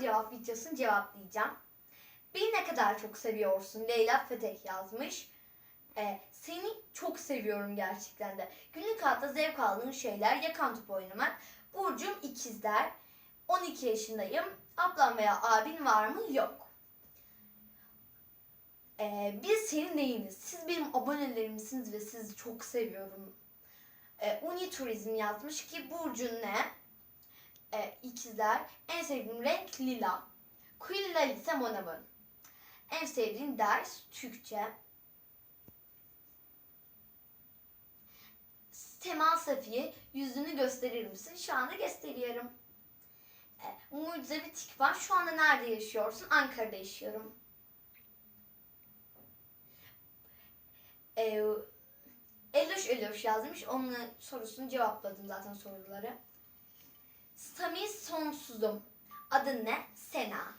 cevap videosunu cevaplayacağım. Beni ne kadar çok seviyorsun? Leyla Feteh yazmış. Ee, seni çok seviyorum gerçekten de. Günlük hayatta zevk aldığın şeyler yakan top oynamak. Burcum ikizler. 12 yaşındayım. Ablam veya abin var mı? Yok. Ee, biz senin neyiniz? Siz benim abonelerimsiniz ve sizi çok seviyorum. Ee, Uni Turizm yazmış ki Burcun ne? İkizler. En sevdiğim renk lila. Quilla ise monavın. En sevdiğim ders Türkçe. Sema Safiye yüzünü gösterir misin? Şu anda gösteriyorum. Ee, mucize bir tik var. Şu anda nerede yaşıyorsun? Ankara'da yaşıyorum. Ee, Eloş Eloş yazmış. Onun sorusunu cevapladım zaten soruları. Sami Sonsuzum. Adın ne? Sena.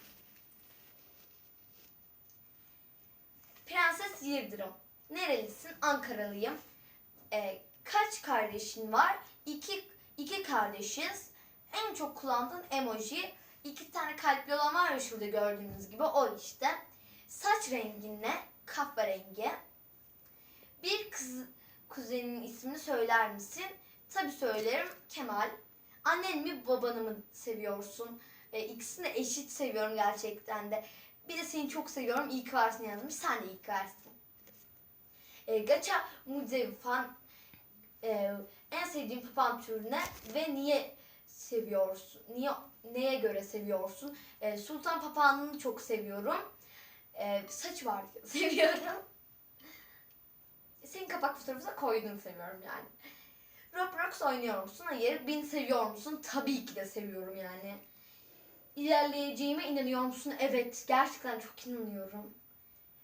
Prenses Yıldırım. Nerelisin? Ankaralıyım. Ee, kaç kardeşin var? İki, iki kardeşiz. En çok kullandığın emoji. iki tane kalpli olan var ya şurada gördüğünüz gibi o işte. Saç rengin ne? Kahverengi. Bir kız kuzeninin ismini söyler misin? Tabii söylerim. Kemal. Annen mi babanı mı seviyorsun? E, ikisini eşit seviyorum gerçekten de. Bir de seni çok seviyorum. İyi ki varsın yazmış. Sen de iyi ki varsın. E, Gacha Mucizevi fan e, en sevdiğin papağan türü ne ve niye seviyorsun? Niye neye göre seviyorsun? E, Sultan papağanını çok seviyorum. E, saç var seviyorum. Senin kapak fotoğrafına koyduğunu seviyorum yani. Roblox oynuyor musun? Hayır. Beni seviyor musun? Tabii ki de seviyorum yani. İlerleyeceğime inanıyor musun? Evet. Gerçekten çok inanıyorum.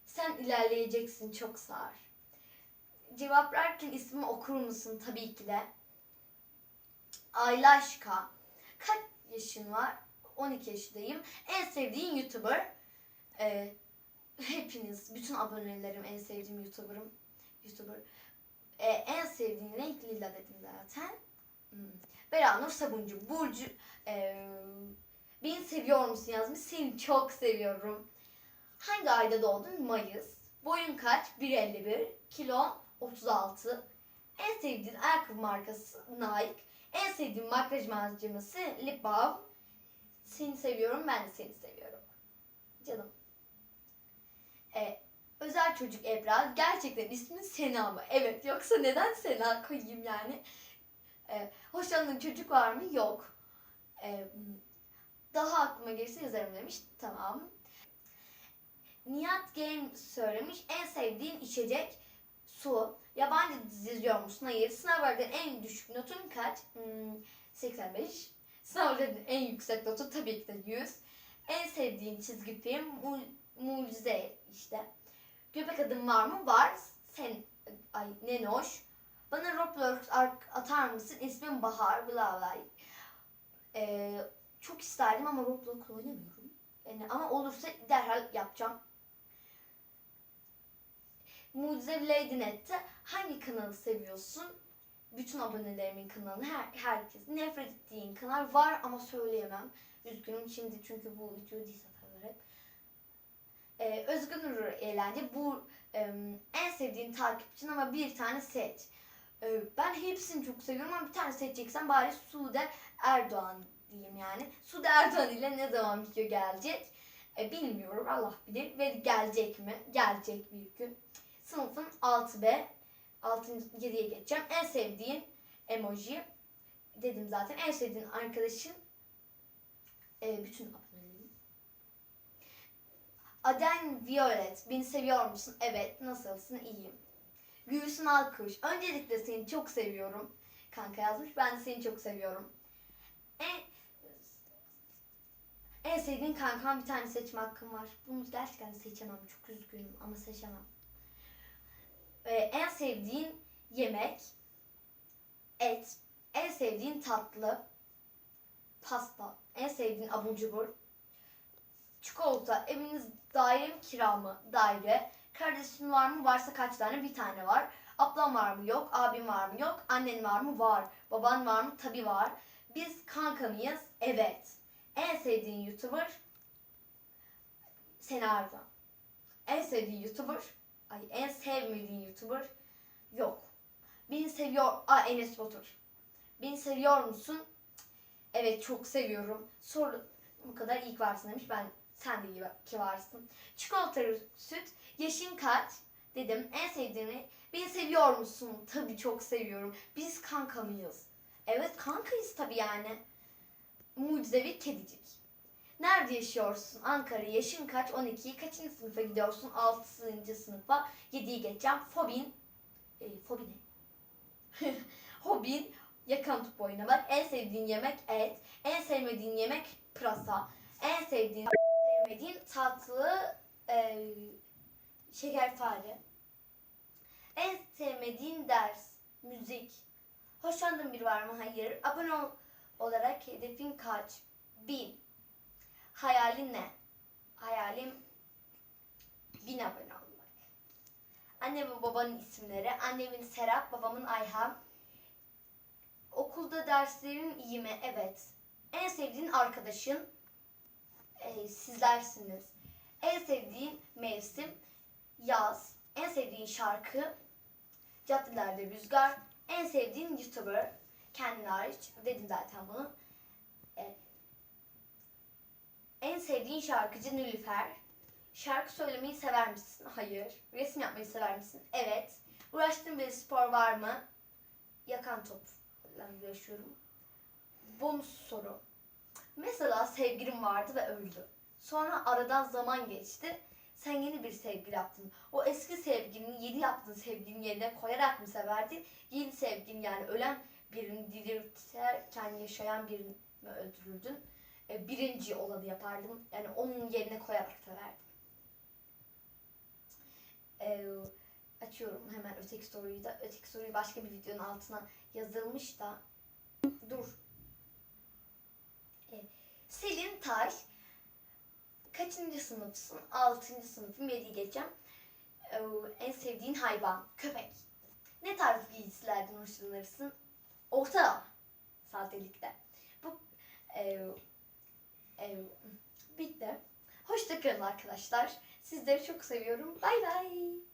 Sen ilerleyeceksin. Çok sağır. Cevaplarken ismimi okur musun? Tabii ki de. Aylaşka. Kaç yaşın var? 12 yaşındayım. En sevdiğin YouTuber? Ee, hepiniz, bütün abonelerim en sevdiğim YouTuber'ım. YouTuber. Ee, en sevdiğin renk lila dedim zaten. Hmm. Beranur Sabuncu. Burcu. Ee, beni seviyor musun yazmış. Seni çok seviyorum. Hangi ayda doğdun? Mayıs. Boyun kaç? 1.51. Kilon 36. En sevdiğin ayakkabı markası Nike. En sevdiğin makyaj malzemesi Lip Balm. Seni seviyorum. Ben de seni seviyorum. Canım. Ee, özel çocuk Ebra. Gerçekten ismin Sena mı? Evet. Yoksa neden Sena koyayım yani? Ee, hoşlandığın çocuk var mı? Yok. Ee, daha aklıma gelirse yazarım demiş. Tamam. Nihat Game söylemiş. En sevdiğin içecek su. Yabancı dizi izliyor musun? Hayır. Sınavlarda en düşük notun kaç? Hmm, 85. Sınavlarda en yüksek notu tabii ki de 100. En sevdiğin çizgi film mu- Mucize işte. Göbek adım var mı? Var. Sen ay Nenoş. Bana Roblox ar- atar mısın? İsmim Bahar. Bla bla. Ee, çok isterdim ama Roblox oynamıyorum. Yani ama olursa derhal yapacağım. Mucize Lady Net'te hangi kanalı seviyorsun? Bütün abonelerimin kanalını her, herkes nefret ettiğin kanal var ama söyleyemem. Üzgünüm şimdi çünkü bu video diss Ee, Özgün Nur Eğlence bu em, en sevdiğin takipçin ama bir tane seç. Ee, ben hepsini çok seviyorum ama bir tane seçeceksen bari Sude Erdoğan diyeyim yani. Sude Erdoğan ile ne zaman video gelecek? E, bilmiyorum Allah bilir ve gelecek mi? Gelecek bir gün. Sınıfın 6B 6. 7'ye geçeceğim. En sevdiğin emoji dedim zaten. En sevdiğin arkadaşın e, bütün. Aden Violet. Beni seviyor musun? Evet. Nasılsın? İyiyim. Gülsün Alkuş. Öncelikle seni çok seviyorum. Kanka yazmış. Ben de seni çok seviyorum. En, en sevdiğin kankam bir tane seçme hakkım var. Bunu gerçekten seçemem. Çok üzgünüm ama seçemem. Ee, en sevdiğin yemek et. En sevdiğin tatlı pasta. En sevdiğin abur cubur çikolata. Eviniz daire mi kira mı? Daire. Kardeşin var mı? Varsa kaç tane? Bir tane var. Ablam var mı? Yok. Abim var mı? Yok. Annen var mı? Var. Baban var mı? Tabii var. Biz kanka mıyız? Evet. En sevdiğin YouTuber? Senaryo. En sevdiğin YouTuber? Ay en sevmediğin YouTuber? Yok. Beni seviyor... Aa Enes Batur. Beni seviyor musun? Evet çok seviyorum. Soru bu kadar ilk varsın demiş. Ben sen de iyi ki varsın. Çikolatalı süt. Yaşın kaç? Dedim. En sevdiğini. Beni seviyor musun? Tabii çok seviyorum. Biz kanka mıyız? Evet kankayız tabii yani. Mucizevi kedicik. Nerede yaşıyorsun? Ankara. Yaşın kaç? 12. Kaçıncı sınıfa gidiyorsun? 6. sınıfa. 7'yi geçeceğim. Fobin. E, fobi ne? Hobin. Yakan top oynamak. En sevdiğin yemek et. En sevmediğin yemek pırasa. En sevdiğin sevmediğin tatlı e, şekerpare. En sevmediğin ders müzik. Hoşlandığın biri var mı? Hayır. Abone ol olarak hedefin kaç? Bin. Hayalin ne? Hayalim bin abone olmak. Anne ve babanın isimleri. Annemin Serap, babamın Ayhan. Okulda derslerin iyi mi? Evet. En sevdiğin arkadaşın? Ee, sizlersiniz. En sevdiğin mevsim? Yaz. En sevdiğin şarkı? Caddelerde rüzgar. En sevdiğin YouTuber? Kendin hariç. Dedim zaten bunu. Ee, en sevdiğin şarkıcı Nilüfer. Şarkı söylemeyi sever misin? Hayır. Resim yapmayı sever misin? Evet. Uğraştığın bir spor var mı? Yakan topla uğraşıyorum. Bonus soru. Mesela sevgilim vardı ve öldü. Sonra aradan zaman geçti. Sen yeni bir sevgili yaptın. O eski sevgilini yeni yaptığın sevgilinin yerine koyarak mı severdin? Yeni sevgilin yani ölen birini diriltirken yaşayan birini mi öldürürdün? E, birinci olanı yapardım. Yani onun yerine koyarak severdim. E, açıyorum hemen öteki soruyu da. Öteki soruyu başka bir videonun altına yazılmış da. Dur. E, Selin Taş. Kaçıncı sınıfsın? Altıncı sınıfım. Yediği geçeceğim. E, en sevdiğin hayvan? Köpek. Ne tarz giysilerden hoşlanırsın? Orta sadelikte. Bu e, e, bitti. Hoşçakalın arkadaşlar. Sizleri çok seviyorum. Bay bay.